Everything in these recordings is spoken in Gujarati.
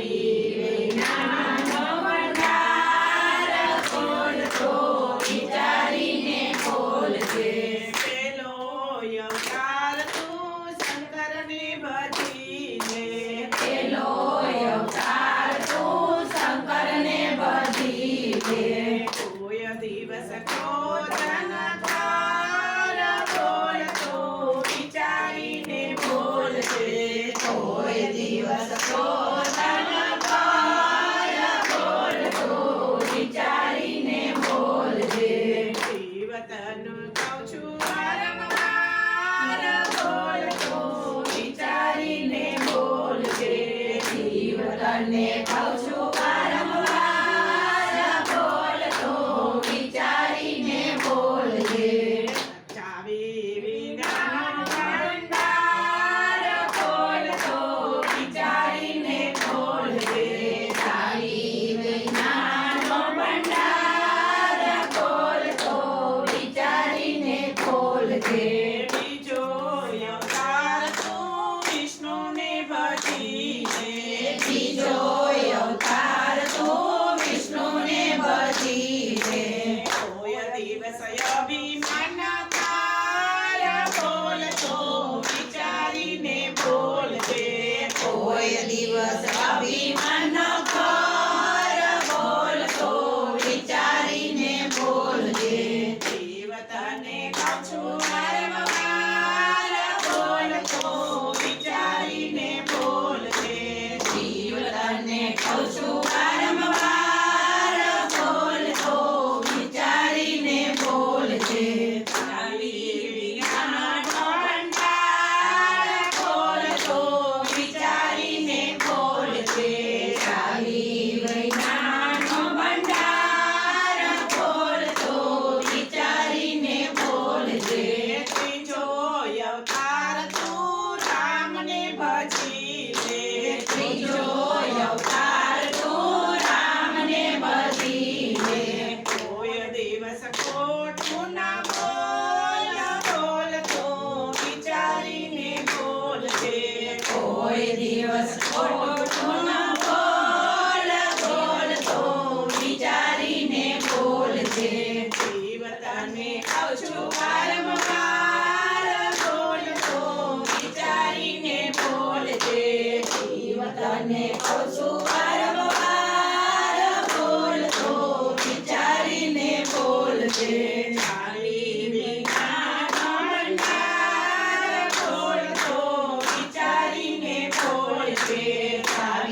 Maria. કોઈ દિવસ તો વિચારીને બોલજે. જીવતાને આવજો વારંવાર બોલ તો વિચારીને બોલજે. જીવતાને આવજો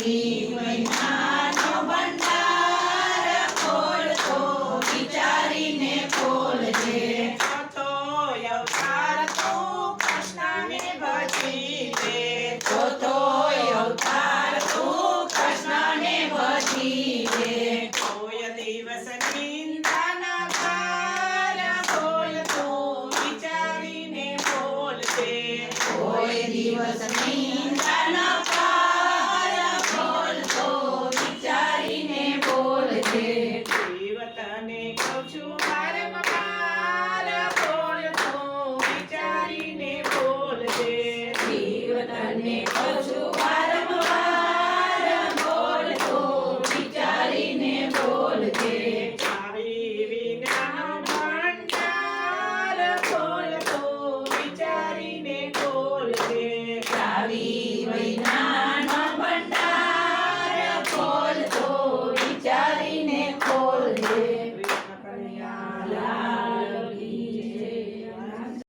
Amen.